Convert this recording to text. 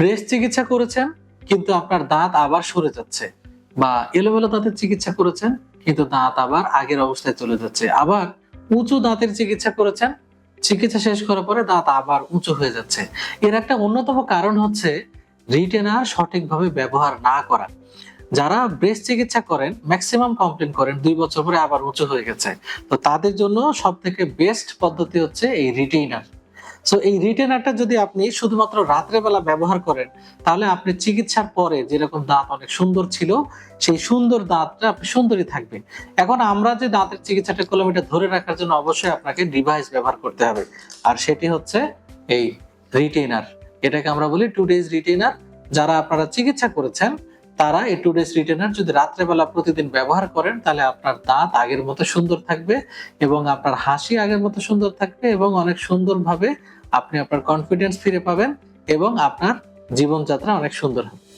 Breast চিকিৎসা করেছেন, কিন্তু আপনার দাঁত আবার সরে যাচ্ছে। বা এলোমেলো দাঁতের চিকিৎসা করেছেন, কিন্তু দাঁত আবার আগের অবস্থায় চলে যাচ্ছে। আবার উঁচু দাঁতের চিকিৎসা করেছেন, চিকিৎসা শেষ করার পরে দাঁত আবার উঁচু হয়ে যাচ্ছে। এর একটা অন্যতম কারণ হচ্ছে রিটেনার সঠিকভাবে ব্যবহার না করা। যারা ব্রেস্ট চিকিৎসা করেন, ম্যাক্সিমাম কমপ্লেন করেন, দুই বছর পরে আবার উঁচু হয়ে গেছে। তো তাদের জন্য সব থেকে বেস্ট পদ্ধতি হচ্ছে এই রিটেইনার। সো এই রিটেনারটা যদি আপনি শুধুমাত্র রাত্রেবেলা ব্যবহার করেন, তাহলে আপনি চিকিৎসার পরে যেরকম দাঁত অনেক সুন্দর ছিল, সেই সুন্দর দাঁতটা আপনি সুন্দরই থাকবে এখন আমরা যে দাঁতের চিকিৎসাটা করলাম, এটা ধরে রাখার জন্য অবশ্যই আপনাকে ডিভাইস ব্যবহার করতে হবে। আর সেটি হচ্ছে এই রিটেইনার এটাকে আমরা বলি টু ডেজ রিটেইনার যারা আপনারা চিকিৎসা করেছেন তারা এই টু ডেজ রিটেনার যদি রাত্রেবেলা প্রতিদিন ব্যবহার করেন, তাহলে আপনার দাঁত আগের মতো সুন্দর থাকবে এবং আপনার হাসি আগের মতো সুন্দর থাকবে এবং অনেক সুন্দরভাবে আপনি আপনার কনফিডেন্স ফিরে পাবেন এবং আপনার জীবনযাত্রা অনেক সুন্দর হবে।